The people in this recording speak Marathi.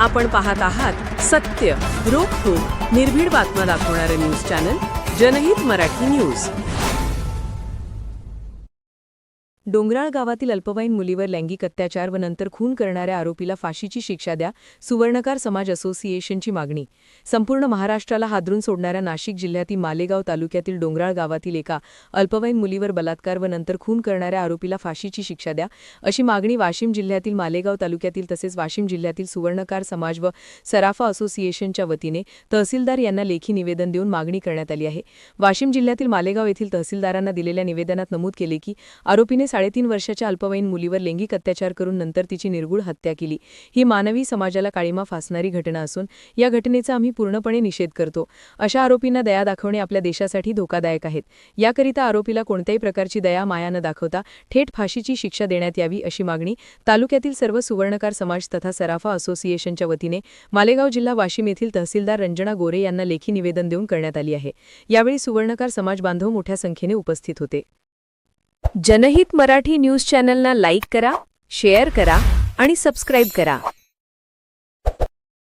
आपण पाहत आहात सत्य रोखोक निर्भीड बातम्या दाखवणारे न्यूज चॅनल जनहित मराठी न्यूज. डोंगराळ गावातील अल्पवयीन मुलीवर लैंगिक अत्याचार व नंतर खून करणाऱ्या आरोपीला फाशीची शिक्षा द्या सुवर्णकार समाज असोसिएशनची मागणी. संपूर्ण महाराष्ट्राला हादरून सोडणाऱ्या नाशिक जिल्ह्यातील मालेगाव तालुक्यातील डोंगराळ गावातील एका अल्पवयीन मुलीवर बलात्कार व नंतर खून करणाऱ्या आरोपीला फाशीची शिक्षा द्या अशी मागणी वाशिम जिल्ह्यातील मालेगाव तालुक्यातील तसेच वाशिम जिल्ह्यातील सुवर्णकार समाज व सराफा असोसिएशनच्या वतीने तहसीलदार यांना लेखी निवेदन देऊन मागणी करण्यात आली आहे. वाशिम जिल्ह्यातील मालेगाव येथील तहसीलदारांना दिलेल्या निवेदनात नमूद केले की आरोपीने साडेतीन वर्षाच्या अल्पवयीन मुलीवर लैंगिक अत्याचार करून नंतर तिची निर्गुळ हत्या केली. ही मानवी समाजाला काळीमा फासणारी घटना असून या घटनेचा आम्ही पूर्णपणे निषेध करतो. अशा आरोपींना दया दाखवणे आपल्या देशासाठी धोकादायक आहेत. याकरिता आरोपीला कोणत्याही प्रकारची दया माया न दाखवता थेट फाशीची शिक्षा देण्यात यावी अशी मागणी तालुक्यातील सर्व सुवर्णकार समाज तथा सराफा असोसिएशनच्या वतीने मालेगाव जिल्हा वाशिम येथील तहसीलदार रंजना गोरे यांना लेखी निवेदन देऊन करण्यात आली आहे. यावेळी सुवर्णकार समाज बांधव मोठ्या संख्येने उपस्थित होते. जनहित मराठी न्यूज चॅनलना लाईक करा शेअर करा आणि सबस्क्राईब करा.